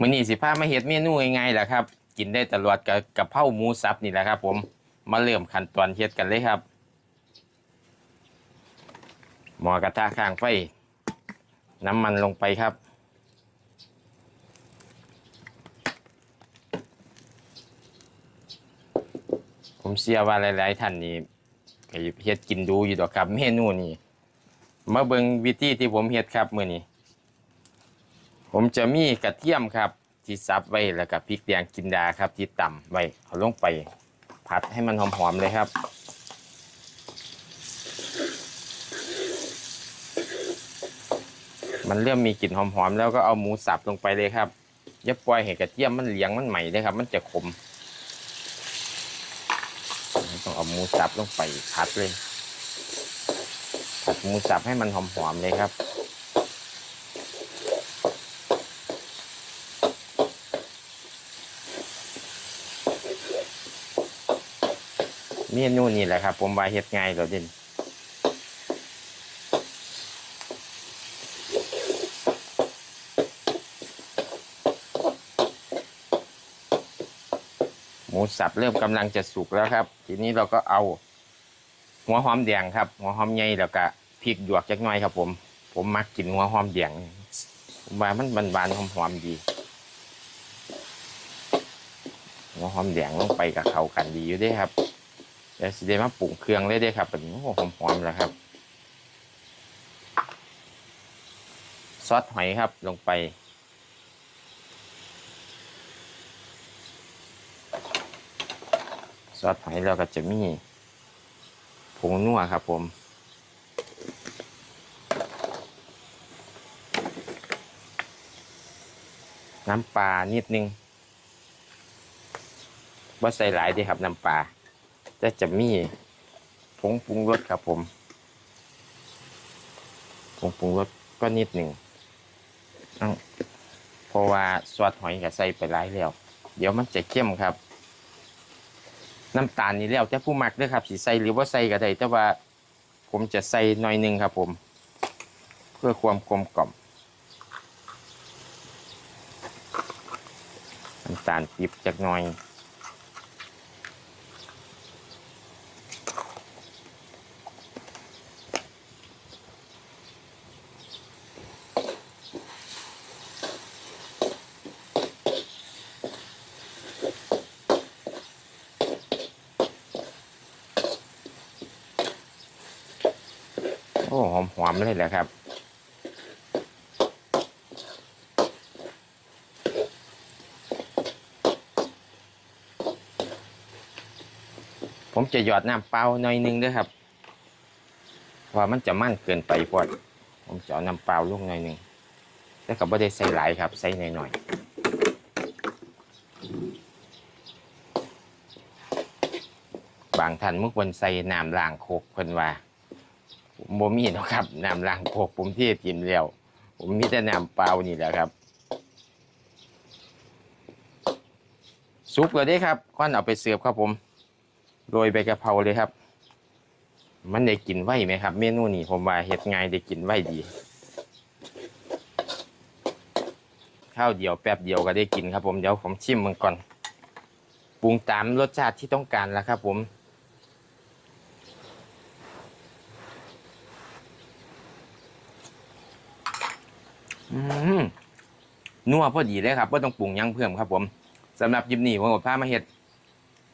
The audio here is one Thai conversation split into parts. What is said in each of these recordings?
มื้อนี้สิพามาเฮ็ดเมนูง่ายๆแหละครับ กินได้ตลอดกับกะเพราหมูสับนี่แหละครับ ผมมาเริ่มขั้นตอนเฮ็ดกันเลยครับหมอกระทะข้างไฟน้ำมันลงไปครับ ผมเชื่อว่าหลายๆท่านนี่เฮ็ดกินดูอยู่ดอกครับเมนูนี้มาเบิ่งวิธีที่ผมเฮ็ดครับมื้อนี้ ผมจะมีกระเทียมครับที่ซับไว้แล้วก็พริกแดงจินดาครับ ที่ต่ำไว้เอาลงไปผัดให้มันหอมๆเลยครับ มันเริ่มมีกลิ่นหอมๆแล้วก็เอาหมูสับลงไปเลยครับอย่าปล่อยให้กระเทียมมันเหลียงมันใหม่เลยครับ มันจะขมต้องเอาหมูสับลงไปผัดเลยผัดหมูสับให้มันหอมๆเลยครับ เมนูนี่แหละครับ ผมว่าเฮ็ดง่ายเราเด่นหมูสับเริ่มกำลังจะสุกแล้วครับ ทีนี้เราก็เอาหัวหอมแดงครับ หัวหอมใหญ่แล้วก็พริกหยวกจักน่อยครับ ผม ผมมักกินหัวหอมแดงผมว่ามันบานๆหอมๆดี หัวหอมแดงลงไปกับเขากันดีอยู่ด้วยครับเดี๋ยวสิเดมาปรุงเครื่องเลยด้ครับแบบนี้โอ้โหหอมๆแล้วครับซอสหอยครับลงไปซอสหอยเราก็จะมีผงนัวครับผมน้ำปลานิดนึง ว่าใส่หลายดีครับน้ำปลาจะจะมีผงปรุงรสครับผมผงปรุงรสก็นิดหนึ่งเพราะว่าซอสหอยก็ใส่ไปหลายแล้ว เดี๋ยวมันจะเข้มครับ น้ำตาลนี่แล้วแต่ผู้มักด้อครับสิใส่หรือว่าใส่ก็ได้แต่ว่าผมจะใส่หน่อยหนึงครับผม เพื่อความกลมกล่อมน้ำตาลปีบจักหน่อย โอ้หอมหอมๆเลยแหละครับ ผมจะหยอดน้ำเปล่าหน่อยหนึงด้วยครับว่ามันจะมั่นเกินไปพอดผมจะเอาน้ำเปล่าลงหน่อยหนึงแต่ก็ไม่ได้ใส่หลายครับ ใส่หน่อยๆบางท่านเมื่อควรใส่น้ำล้างโคกเพิ่นว่า ผมบ่มีหรอกครับน้ำล้างโคกผมเทกินแล้ว ผมมีแต่น้ำเปล่านี่แหละครับซุปเลยได้ครับก่อนเอาไปเสิร์ฟครับผมโรยใบกะเพราเลยครับ มันได้กินไวไหมครับ เมนูนี้ผมว่าเฮ็ดง่ายได้กินไวดี ข้าวเดียวแป๊บเดียวก็ได้กินครับผมเดี๋ยวผมชิมมันก่อนปรุงตามรสชาติที่ต้องการแล้วครับผม อืมนัวพอดีเลยครับว่าต้องปรุงยังเพิ่มครับผมสำหรับยิบนี้ผมกับพามาเห็ด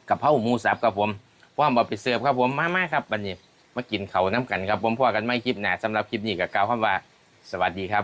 กับเผาหมูสับครับผมพร้อมเอาไปเสิร์ฟครับผมมาๆครับวันนี้มากินเขาน้ำกันครับผมพ่อกันไม่คลิปหนาสำหรับคลิปนี้กับกาวคำว่า สวัสดีครับ